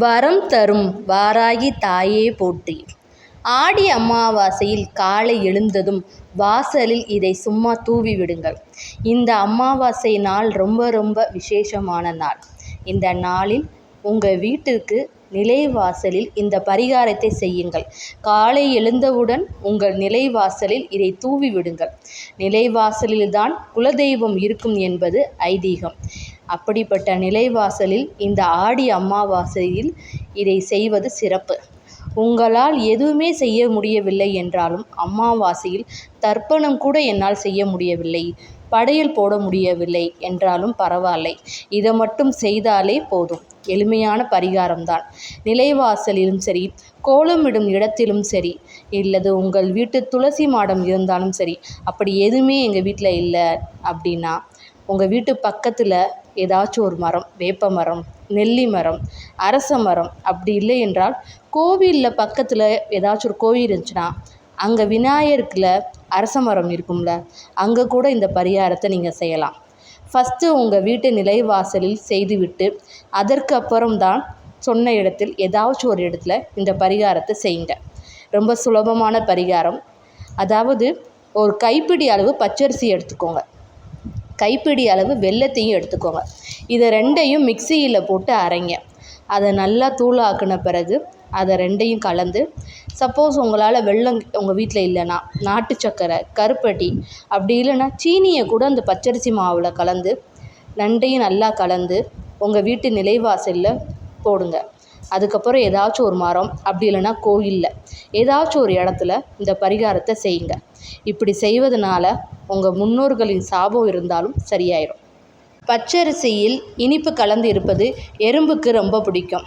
வரம் தரும் வாராகி தாயே போற்றி. ஆடி அமாவாசையில் காலை எழுந்ததும் வாசலில் இதை சும்மா தூவி விடுங்கள். இந்த அமாவாசை நாள் ரொம்ப ரொம்ப விசேஷமான நாள். இந்த நாளில் உங்கள் வீட்டிற்கு நிலைவாசலில் இந்த பரிகாரத்தை செய்யுங்கள். காலை எழுந்தவுடன் உங்கள் நிலைவாசலில் இதை தூவி விடுங்கள். நிலைவாசலில்தான் குலதெய்வம் இருக்கும் என்பது ஐதீகம். அப்படிப்பட்ட நிலைவாசலில் இந்த ஆடி அமாவாசையில் இதை செய்வது சிறப்பு. உங்களால் எதுவுமே செய்ய முடியவில்லை என்றாலும் அமாவாசையில் தர்ப்பணம் கூட என்னால் செய்ய முடியவில்லை. படையல் போட முடியவில்லை என்றாலும் பரவாயில்லை. இதை மட்டும் செய்தாலே போதும். எளிமையான பரிகாரம்தான். நிலைவாசலிலும் சரி கோலமிடும் இடத்திலும் சரி இல்லது உங்கள் வீட்டு துளசி மாடம் இருந்தாலும் சரி அப்படி எதுவுமே எங்கள் வீட்டில் இல்லை அப்படின்னா உங்கள் வீட்டு பக்கத்தில் ஏதாச்சும் ஒரு மரம் வேப்ப மரம் நெல்லி மரம் அரச மரம் அப்படி இல்லை என்றால் கோவிலில் பக்கத்தில் ஏதாச்சும் ஒரு கோவில் இருந்துச்சுன்னா அங்கே விநாயகருக்கில் அரச மரம் இருக்கும்ல அங்கே கூட இந்த பரிகாரத்தை நீங்கள் செய்யலாம். ஃபஸ்ட்டு உங்கள் வீட்டு நிலைவாசலில் செய்துவிட்டு அதற்கு அப்புறம் தான் சொன்ன இடத்தில் ஏதாச்சும் ஒரு இடத்துல இந்த பரிகாரத்தை செய்யுங்க. ரொம்ப சுலபமான பரிகாரம். அதாவது ஒரு கைப்பிடி அளவு பச்சரிசி எடுத்துக்கோங்க. கைப்பிடி அளவு வெல்லத்தையும் எடுத்துக்கோங்க. இதை ரெண்டையும் மிக்சியில் போட்டு அரைங்க. அதை நல்லா தூளாக்குன பிறகு அதை ரெண்டையும் கலந்து சப்போஸ் உங்களால் வெள்ளம் உங்கள் வீட்டில் இல்லைன்னா நாட்டு சக்கரை கருப்பட்டி அப்படி இல்லைன்னா சீனியை கூட அந்த பச்சரிசி மாவில் கலந்து ரெண்டையும் நல்லா கலந்து உங்கள் வீட்டு நிலைவாசலில் போடுங்க. அதுக்கப்புறம் ஏதாச்சும் ஒரு மரம் அப்படி இல்லைன்னா கோயிலில். ஏதாச்சும் ஒரு இடத்துல இந்த பரிகாரத்தை செய்யுங்க. இப்படி செய்வதனால உங்கள் முன்னோர்களின் சாபம் இருந்தாலும் சரியாயிடும் பச்சரிசியில் இனிப்பு கலந்து இருப்பது எறும்புக்கு ரொம்ப பிடிக்கும்.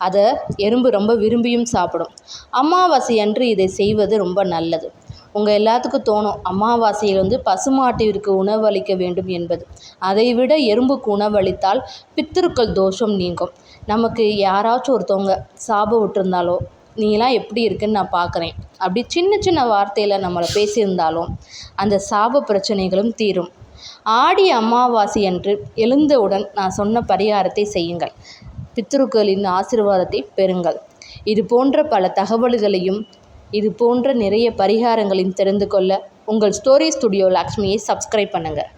அதை எறும்பு ரொம்ப விரும்பியும் சாப்பிடும். அமாவாசை அன்று இதை செய்வது ரொம்ப நல்லது. உங்கள் எல்லாத்துக்கும் தோணும். அமாவாசையில் வந்து பசுமாட்டிற்கு உணவளிக்க வேண்டும் என்பது. அதை விட எறும்புக்கு உணவளித்தால் பித்திருக்கள் தோஷம் நீங்கும். நமக்கு யாராச்சும் ஒருத்தவங்க சாபம் விட்டுருந்தாலோ நீலாம் எப்படி இருக்குன்னு நான் பார்க்குறேன். அப்படி சின்ன சின்ன வார்த்தையில் நம்மளை பேசியிருந்தாலும் அந்த சாப பிரச்சனைகளும் தீரும். ஆடி அமாவாசை அன்று எழுந்தவுடன் நான் சொன்ன பரிகாரத்தை செய்யுங்கள். பித்ருக்களின் ஆசிர்வாதத்தை பெறுங்கள். இது போன்ற பல தகவல்களையும் இது போன்ற நிறைய பரிகாரங்களையும் தெரிந்து கொள்ள உங்கள் ஸ்டோரி ஸ்டுடியோ லக்ஷ்மியை சப்ஸ்கிரைப் பண்ணுங்கள்